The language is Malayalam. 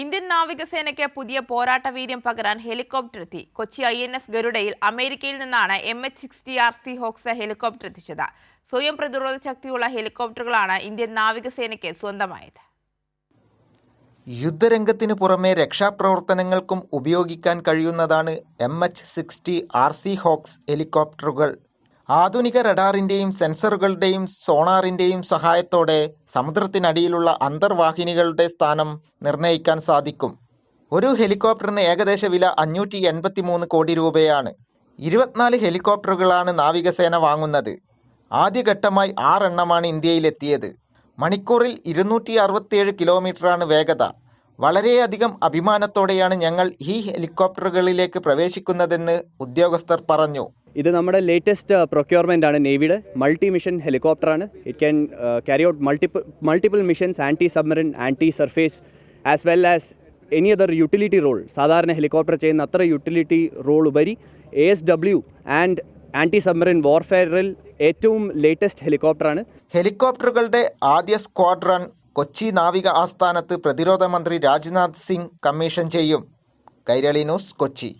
ഇന്ത്യൻ നാവികസേനയ്ക്ക് പുതിയ പോരാട്ട വീര്യം പകരാൻ ഹെലികോപ്റ്റർ എത്തി. കൊച്ചി ഐ എൻ എസ് ഗരുഡയിൽ അമേരിക്കയിൽ നിന്നാണ് M H sixty R Seahawks helicopter എത്തിച്ചത്. സ്വയം പ്രതിരോധ ശക്തിയുള്ള ഹെലികോപ്റ്ററുകളാണ് ഇന്ത്യൻ നാവികസേനയ്ക്ക് സ്വന്തമായത്. യുദ്ധരംഗത്തിന് പുറമെ രക്ഷാപ്രവർത്തനങ്ങൾക്കും ഉപയോഗിക്കാൻ കഴിയുന്നതാണ് M H sixty R Seahawks ഹെലികോപ്റ്ററുകൾ. ആധുനിക റഡാറിന്റെയും സെൻസറുകളുടെയും സോണാറിന്റെയും സഹായത്തോടെ സമുദ്രത്തിനടിയിലുള്ള അന്തർവാഹിനികളുടെ സ്ഥാനം നിർണയിക്കാൻ സാധിക്കും. ഒരു ഹെലികോപ്റ്ററിന് ഏകദേശ വില അഞ്ഞൂറ്റി എൺപത്തി മൂന്ന് കോടി രൂപയാണ്. ഇരുപത്തിനാല് ഹെലികോപ്റ്ററുകളാണ് നാവികസേന വാങ്ങുന്നത്. ആദ്യഘട്ടമായി ആറെണ്ണമാണ് ഇന്ത്യയിലെത്തിയത്. മണിക്കൂറിൽ ഇരുന്നൂറ്റി അറുപത്തിയേഴ് കിലോമീറ്ററാണ് വേഗത. വളരെയധികം അഭിമാനത്തോടെയാണ് ഞങ്ങൾ ഈ ഹെലികോപ്റ്ററുകളിലേക്ക് പ്രവേശിക്കുന്നതെന്ന് ഉദ്യോഗസ്ഥർ പറഞ്ഞു. ഇത് നമ്മുടെ ലേറ്റസ്റ്റ് പ്രൊക്യൂർമെന്റ് ആണ് നേവിയുടെ. Multi mission ഹെലികോപ്റ്ററാണ് it can carry out multiple multiple missions anti submarine anti surface as well as any other utility role സാധാരണ ഹെലികോപ്റ്റർ ചെയ്യുന്ന അത്ര യൂട്ടിലിറ്റി റോൾ ഉപരി A S W and anti submarine വാർഫെയറിൽ ഏറ്റവും ലേറ്റസ്റ്റ് ഹെലികോപ്റ്ററാണ് ഹെലികോപ്റ്ററുകളുടെ ആദ്യ സ്ക്വാഡ്രൺ കൊച്ചി നാവിക ആസ്ഥാനത്ത് പ്രതിരോധ മന്ത്രി രാജ്നാഥ് സിംഗ് കമ്മീഷൻ ചെയ്യും. കൈരളി ന്യൂസ് കൊച്ചി.